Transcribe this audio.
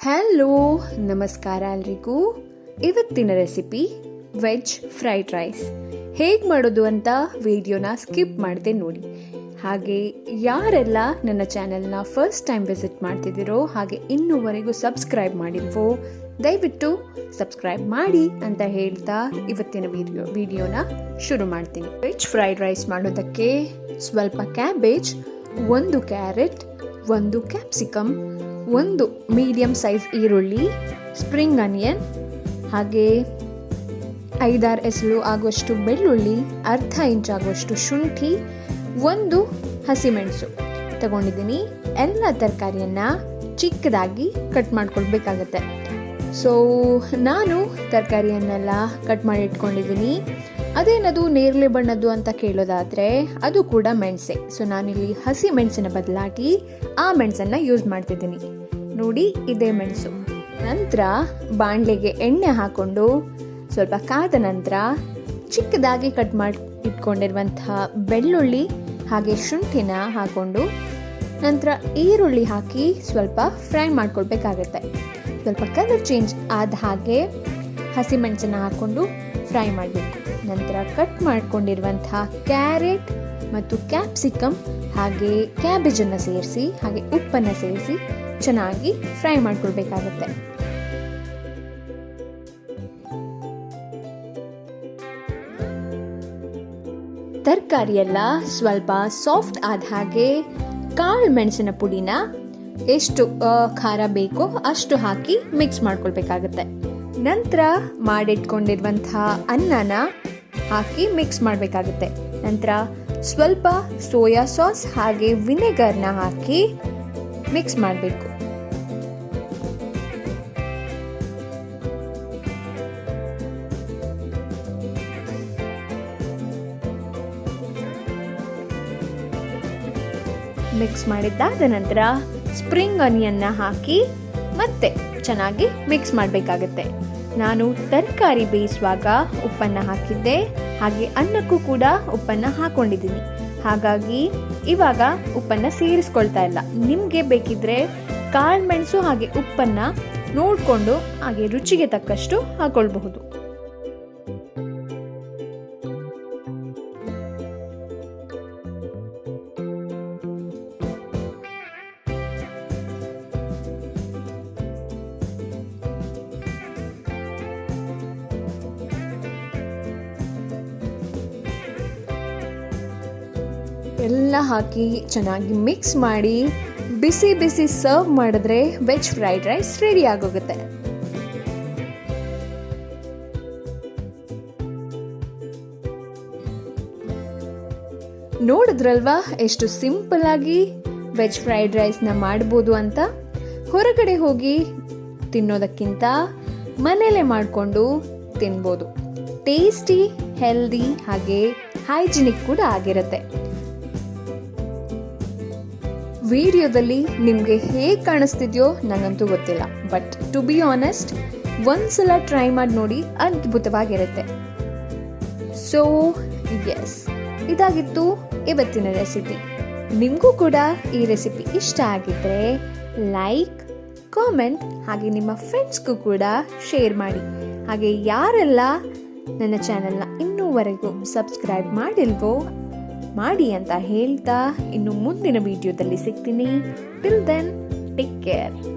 Hello, ನಮಸ್ಕಾರ ಎಲ್ರಿಗೂ. ಇವತ್ತಿನ ರೆಸಿಪಿ ವೆಜ್ ಫ್ರೈಡ್ ರೈಸ್. ಹೇಗೆ ಮಾಡೋದು ಅಂತ ವಿಡಿಯೋನ ಸ್ಕಿಪ್ ಮಾಡದೆ ನೋಡಿ. ಹಾಗೆ ಯಾರೆಲ್ಲ ನನ್ನ ಚಾನೆಲ್ನ ಫಸ್ಟ್ ಟೈಮ್ ವಿಸಿಟ್ ಮಾಡ್ತಿದ್ದೀರೋ ಹಾಗೆ ಇನ್ನೂವರೆಗೂ ಸಬ್ಸ್ಕ್ರೈಬ್ ಮಾಡಿಲ್ವೋ ದಯವಿಟ್ಟು ಸಬ್ಸ್ಕ್ರೈಬ್ ಮಾಡಿ ಅಂತ ಹೇಳ್ತಾ ಇವತ್ತಿನ ವಿಡಿಯೋ, ವಿಡಿಯೋನ ಶುರು ಮಾಡ್ತೀನಿ. ವೆಜ್ ಫ್ರೈಡ್ ರೈಸ್ ಮಾಡೋದಕ್ಕೆ ಸ್ವಲ್ಪ ಕ್ಯಾಬೇಜ್, ಒಂದು ಕ್ಯಾರೆಟ್, ಒಂದು ಕ್ಯಾಪ್ಸಿಕಮ್ ಒಂದು ಮೀಡಿಯಂ ಸೈಜ್ ಈರುಳ್ಳಿ ಸ್ಪ್ರಿಂಗ್ ಆನಿಯನ್ ಹಾಗೆ ಐದಾರು ಎಸಳು ಆಗುವಷ್ಟು ಬೆಳ್ಳುಳ್ಳಿ, ಅರ್ಧ ಇಂಚ್ ಆಗುವಷ್ಟು ಶುಂಠಿ, ಒಂದು ಹಸಿಮೆಣಸು ತಗೊಂಡಿದ್ದೀನಿ. ಎಲ್ಲ ತರಕಾರಿಯನ್ನು ಚಿಕ್ಕದಾಗಿ ಕಟ್ ಮಾಡ್ಕೊಳ್ಬೇಕಾಗತ್ತೆ. ಸೊ ನಾನು ತರಕಾರಿಯನ್ನೆಲ್ಲ ಕಟ್ ಮಾಡಿ ಇಟ್ಕೊಂಡಿದ್ದೀನಿ. ಅದೇನದು ನೇರಳೆ ಬಣ್ಣದ್ದು ಅಂತ ಕೇಳೋದಾದರೆ ಅದು ಕೂಡ ಮೆಣಸೆ. ಸೊ ನಾನಿಲ್ಲಿ ಹಸಿ ಮೆಣಸಿನ ಬದಲಾಗಿ ಆ ಮೆಣಸನ್ನು ಯೂಸ್ ಮಾಡ್ತಿದ್ದೀನಿ. ನೋಡಿ, ಇದೇ ಮೆಣಸು. ನಂತರ ಬಾಣಲೆಗೆ ಎಣ್ಣೆ ಹಾಕ್ಕೊಂಡು ಸ್ವಲ್ಪ ಕಾದ ನಂತರ ಚಿಕ್ಕದಾಗಿ ಕಟ್ ಮಾಡಿ ಇಟ್ಕೊಂಡಿರುವಂತಹ ಬೆಳ್ಳುಳ್ಳಿ ಹಾಗೆ ಶುಂಠಿನ ಹಾಕ್ಕೊಂಡು ನಂತರ ಈರುಳ್ಳಿ ಹಾಕಿ ಸ್ವಲ್ಪ ಫ್ರೈ ಮಾಡ್ಕೊಳ್ಬೇಕಾಗತ್ತೆ. ಸ್ವಲ್ಪ ಕಲರ್ ಚೇಂಜ್ ಆದ ಹಾಗೆ ಹಸಿಮೆಣಸನ್ನು ಹಾಕ್ಕೊಂಡು ಫ್ರೈ ಮಾಡಬೇಕು. ನಂತರ ಕಟ್ ಮಾಡ್ಕೊಂಡಿರುವಂತಹ ಕ್ಯಾರೆಟ್ ಮತ್ತು ಕ್ಯಾಪ್ಸಿಕಮ್ ಹಾಗೆ ಕ್ಯಾಬೇಜನ್ನು ಸೇರಿಸಿ, ಹಾಗೆ ಉಪ್ಪನ್ನು ಸೇರಿಸಿ ಚೆನ್ನಾಗಿ ಫ್ರೈ ಮಾಡ್ಕೊಳ್ಬೇಕಾಗತ್ತೆ. ತರಕಾರಿ ಎಲ್ಲ ಸ್ವಲ್ಪ ಸಾಫ್ಟ್ ಆದ ಹಾಗೆ ಕಾಳು ಮೆಣಸಿನ ಪುಡಿನ ಎಷ್ಟು ಖಾರ ಬೇಕೋ ಅಷ್ಟು ಹಾಕಿ ಮಿಕ್ಸ್ ಮಾಡ್ಕೊಳ್ಬೇಕಾಗತ್ತೆ. ನಂತರ ಮಾಡಿಟ್ಕೊಂಡಿರುವಂತಹ ಅನ್ನನ ಹಾಕಿ ಮಿಕ್ಸ್ ಮಾಡಬೇಕಾಗುತ್ತೆ. ನಂತರ ಸ್ವಲ್ಪ ಸೋಯಾ ಸಾಸ್ ಹಾಗೆ ವಿನೆಗರ್ನ ಹಾಕಿ ಮಿಕ್ಸ್ ಮಾಡಬೇಕು. ಮಿಕ್ಸ್ ಮಾಡಿದ್ದಾದ ನಂತರ ಸ್ಪ್ರಿಂಗ್ ಆನಿಯನ್ನ ಹಾಕಿ ಮತ್ತೆ ಚೆನ್ನಾಗಿ ಮಿಕ್ಸ್ ಮಾಡಬೇಕಾಗತ್ತೆ. ನಾನು ತರಕಾರಿ ಬೇಯಿಸುವಾಗ ಉಪ್ಪನ್ನು ಹಾಕಿದ್ದೆ. ಹಾಗೆ ಅನ್ನಕ್ಕೂ ಕೂಡ ಉಪ್ಪನ್ನು ಹಾಕೊಂಡಿದ್ದೀನಿ. ಹಾಗಾಗಿ ಇವಾಗ ಉಪ್ಪನ್ನು ಸೇರಿಸ್ಕೊಳ್ತಾ ಇಲ್ಲ. ನಿಮಗೆ ಬೇಕಿದ್ರೆ ಕಾಳು ಮೆಣಸು ಹಾಗೆ ಉಪ್ಪನ್ನು ನೋಡಿಕೊಂಡು ಹಾಗೆ ರುಚಿಗೆ ತಕ್ಕಷ್ಟು ಹಾಕೊಳ್ಬಹುದು. ಎಲ್ಲ ಹಾಕಿ ಚೆನ್ನಾಗಿ ಮಿಕ್ಸ್ ಮಾಡಿ ಬಿಸಿ ಬಿಸಿ ಸರ್ವ್ ಮಾಡಿದ್ರೆ ವೆಜ್ ಫ್ರೈಡ್ ರೈಸ್ ರೆಡಿ ಆಗೋಗುತ್ತೆ. ನೋಡಿದ್ರಲ್ವಾ ಎಷ್ಟು ಸಿಂಪಲ್ ಆಗಿ ವೆಜ್ ಫ್ರೈಡ್ ರೈಸ್ನ ಮಾಡ್ಬೋದು ಅಂತ? ಹೊರಗಡೆ ಹೋಗಿ ತಿನ್ನೋದಕ್ಕಿಂತ ಮನೆಯಲ್ಲೇ ಮಾಡಿಕೊಂಡು ತಿನ್ಬೋದು. ಟೇಸ್ಟಿ, ಹೆಲ್ದಿ ಹಾಗೆ ಹೈಜಿನಿಕ್ ಕೂಡ ಆಗಿರುತ್ತೆ. ವಿಡಿಯೋದಲ್ಲಿ ನಿಮಗೆ ಹೇಗೆ ಕಾಣಿಸ್ತಿದೆಯೋ ನನಗಂತೂ ಗೊತ್ತಿಲ್ಲ. ಬಟ್ ಟು ಬಿ ಆನೆಸ್ಟ್ ಒಂದ್ಸಲ ಟ್ರೈ ಮಾಡಿ ನೋಡಿ ಅದ್ಭುತವಾಗಿರುತ್ತೆ. ಸೊ ಎಸ್ ಇದಾಗಿತ್ತು ಇವತ್ತಿನ ರೆಸಿಪಿ ನಿಮಗೂ ಕೂಡ ಈ ರೆಸಿಪಿ ಇಷ್ಟ ಆಗಿದ್ರೆ ಲೈಕ್ ಕಾಮೆಂಟ್ ಹಾಗೆ ನಿಮ್ಮ ಫ್ರೆಂಡ್ಸ್ಗೂ ಕೂಡ ಶೇರ್ ಮಾಡಿ. ಹಾಗೆ ಯಾರೆಲ್ಲ ನನ್ನ ಚಾನೆಲ್ನ ಇನ್ನೂವರೆಗೂ ಸಬ್ಸ್ಕ್ರೈಬ್ ಮಾಡಿಲ್ವೋ ಮಾಡಿ ಅಂತ ಹೇಳ್ತಾ ಇನ್ನು ಮುಂದಿನ ವಿಡಿಯೋದಲ್ಲಿ ಸಿಗ್ತೀನಿ. Till then take care